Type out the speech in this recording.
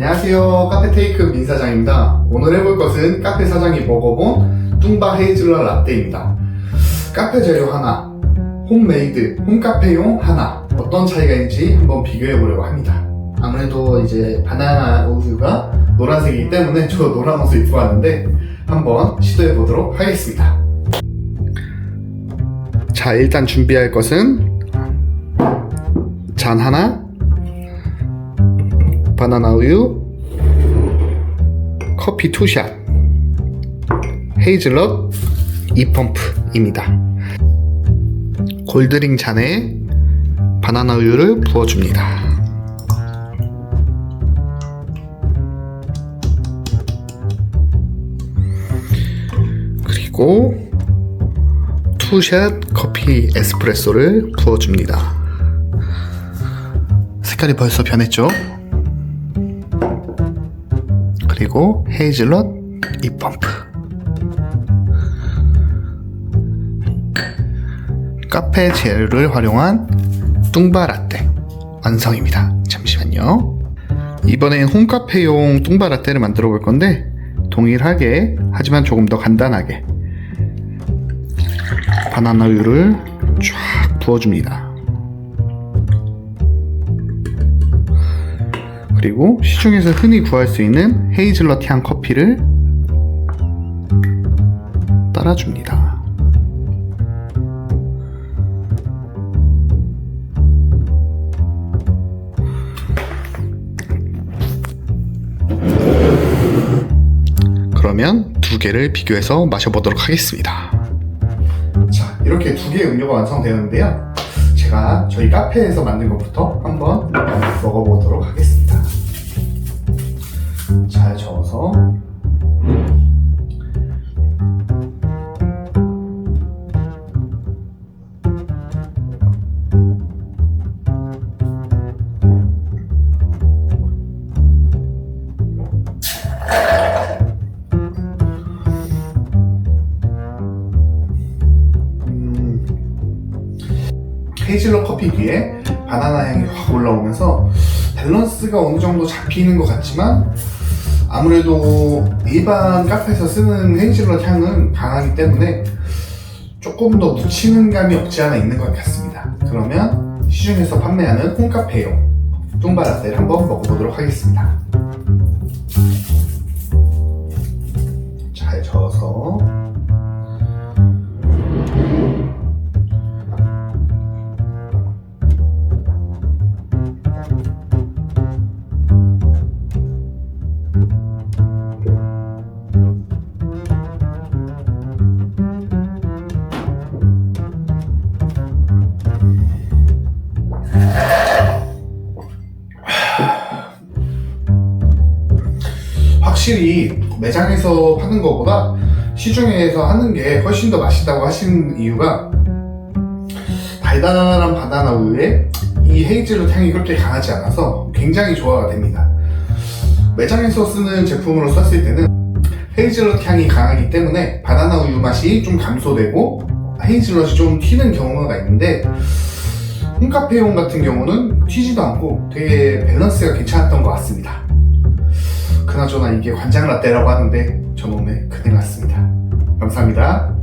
안녕하세요. 카페테이크 민사장입니다. 오늘 해볼 것은 카페 사장이 먹어본 뚱바 헤이즐넛 라떼입니다. 카페 재료 하나, 홈메이드, 홈카페용 하나, 어떤 차이가 있는지 한번 비교해 보려고 합니다. 아무래도 이제 바나나 우유가 노란색이기 때문에 저 노란 옷을 입고 왔는데 한번 시도해 보도록 하겠습니다. 자, 일단 준비할 것은 잔 하나, 바나나 우유, 커피 투샷, 헤이즐넛 2펌프입니다. 골드링 잔에 바나나 우유를 부어줍니다. 그리고 투샷 커피 에스프레소를 부어줍니다. 색깔이 벌써 변했죠? 그리고 헤이즐넛 2펌프 카페 재료를 활용한 뚱바 라떼 완성입니다. 잠시만요. 이번엔 홈카페용 뚱바 라떼를 만들어 볼 건데 동일하게 하지만 조금 더 간단하게 바나나 우유를 쫙 부어줍니다. 그리고 시중에서 흔히 구할 수 있는 헤이즐넛 향 커피를 따라줍니다. 그러면 두 개를 비교해서 마셔보도록 하겠습니다. 자, 이렇게 두 개의 음료가 완성되었는데요. 제가 저희 카페에서 만든 것부터 한번 먹어보도록 하겠습니다. 잘 저어서. 헤이즐넛 커피 뒤에 바나나 향이 확 올라오면서 밸런스가 어느 정도 잡히는 것 같지만 아무래도 일반 카페에서 쓰는 헤이즐넛 향은 강하기 때문에 조금 더 묻히는 감이 없지 않아 있는 것 같습니다. 그러면 시중에서 판매하는 홈카페용 뚱바 라떼를 한번 먹어보도록 하겠습니다. 확실히 매장에서 파는 것보다 시중에서 하는 게 훨씬 더 맛있다고 하시는 이유가 달달한 바나나 우유에 이 헤이즐넛 향이 그렇게 강하지 않아서 굉장히 조화가 됩니다. 매장에서 쓰는 제품으로 썼을 때는 헤이즐넛 향이 강하기 때문에 바나나 우유 맛이 좀 감소되고 헤이즐넛이 좀 튀는 경우가 있는데 홈카페용 같은 경우는 튀지도 않고 되게 밸런스가 괜찮았던 것 같습니다. 그나저나 이게 관장 라떼라고 하는데 저놈의 큰일 났습니다. 감사합니다.